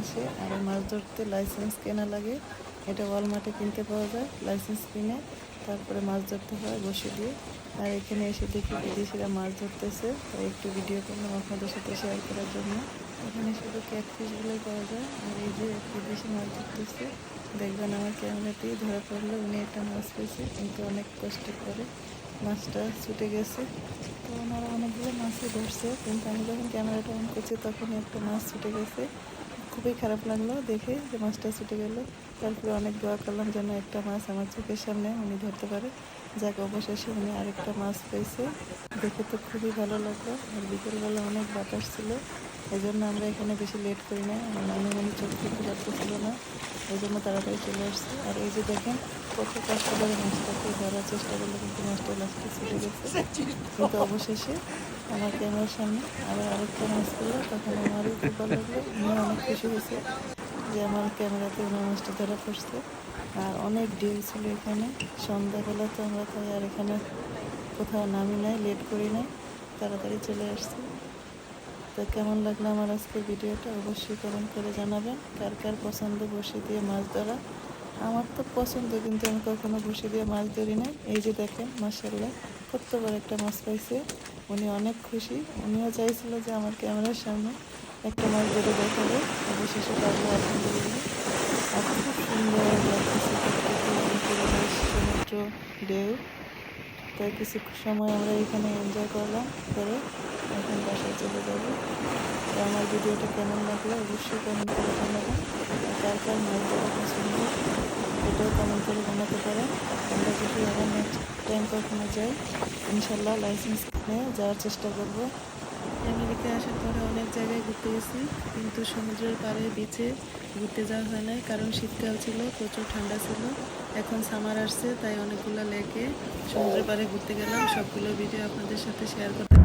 আসে আর মাছ ধরতে লাইসেন্স কেনা লাগে। এটা ওয়ালমার্টে কিনতে পাওয়া যায় লাইসেন্স কিনে তারপরে মাছ ধরতে হয় বসে দিয়ে। আর এখানে এসে দেখি বিদেশিরা মাছ ধরতেছে, তাই একটু ভিডিও করলাম আপনাদের সাথে শেয়ার করার জন্য। এখানে শুধু ক্যাটফিশগুলোই পাওয়া যায়, আর এই যে বিদেশি মাছ ধরতেছে, দেখবেন আমার ক্যামেরাটি ধরা পড়লে, উনি একটা মাছ পেয়েছে, কিন্তু অনেক কষ্ট করে মাছটা ছুটে গেছে। তো ওনারা অনেকগুলো মাছই ধরছে, কিন্তু আমি যখন ক্যামেরাটা অন করছি তখন একটা মাছ ছুটে গেছে। খুবই খারাপ লাগল দেখে যে মাছটা ছুটে গেল। তারপরে অনেক দোয়া করলাম যেন একটা মাছ আমার চোখের সামনে উনি ধরতে পারে। যাকে, অবশেষে উনি আরেকটা মাছ পেয়েছে। দেখে তো খুবই ভালো লাগল। আর বিকেলবেলা অনেক বাতাস ছিল। এই জন্য আমরা এখানে বেশি লেট করি না আমার মনে চোখ খুলতে পারতেছিল না। এই জন্য তাড়াতাড়ি চলে আসছে। আর এই যে দেখেন, কত কষ্ট করে মাছটাকে ধরার চেষ্টা করল, কিন্তু মাছটা লাস্টে ছুটে গেছে। কিন্তু অবশেষে আমার ক্যামেরার সামনে আবার আরেকটা মাছ পেল তখন আমারও খুব ভালো লাগল উনিও অনেক খুশি হয়েছে যে আমার ক্যামেরাতে ওনার মাছটা ধরা পড়ছে। আর অনেক ঢেউ ছিল এখানে। সন্ধ্যাবেলা তো আমরা তাই আর এখানে কোথাও নামি নাই লেট করি নাই। তাড়াতাড়ি চলে আসছি। তো কেমন লাগল আমার আজকে ভিডিওটা অবশ্যই কমেন্ট করে জানাবেন। কার কার পছন্দ বসে দিয়ে মাছ ধরা? আমার তো পছন্দ, কিন্তু আমি কখনো বসে দিয়ে মাছ ধরি না এই যে দেখেন মাসাল্লাহ কত বড় একটা মাছ পাইছে। উনি অনেক খুশি। উনিও চাইছিল যে আমার ক্যামেরার সামনে একটা মাছ ধরে দেখাবে। অবশেষে পারল, আলহামদুলিল্লাহ। আর খুব সুন্দর সমুদ্র ঢেউ। তাই কিছু সময় আমরা এখানে এনজয় করলাম, করে এখন বাসায় চলে যাব। তো আমার ভিডিওটা কেমন লাগল অবশ্যই কমেন্ট করে জানাবেন। কার মাছ ধরা পছন্দ এটাও কমেন্ট করে জানাতে পারেন। আমরা যদি আবার নেক্সট টাইম কখনো যাই, ইনশাল্লাহ লাইসেন্স নিয়ে যাওয়ার চেষ্টা করব। আমেরিকা আসার পরে অনেক জায়গায় ঘুরতে গেছি, কিন্তু সমুদ্রের পাড়ে বিচে ঘুরতে যাওয়া হয় নাই, কারণ শীতকাল ছিল, প্রচুর ঠান্ডা ছিল। এখন সামার আসছে, তাই অনেকগুলো লেকে সমুদ্রের পাড়ে ঘুরতে গেলাম। সবগুলো ভিডিও আপনাদের সাথে শেয়ার করতে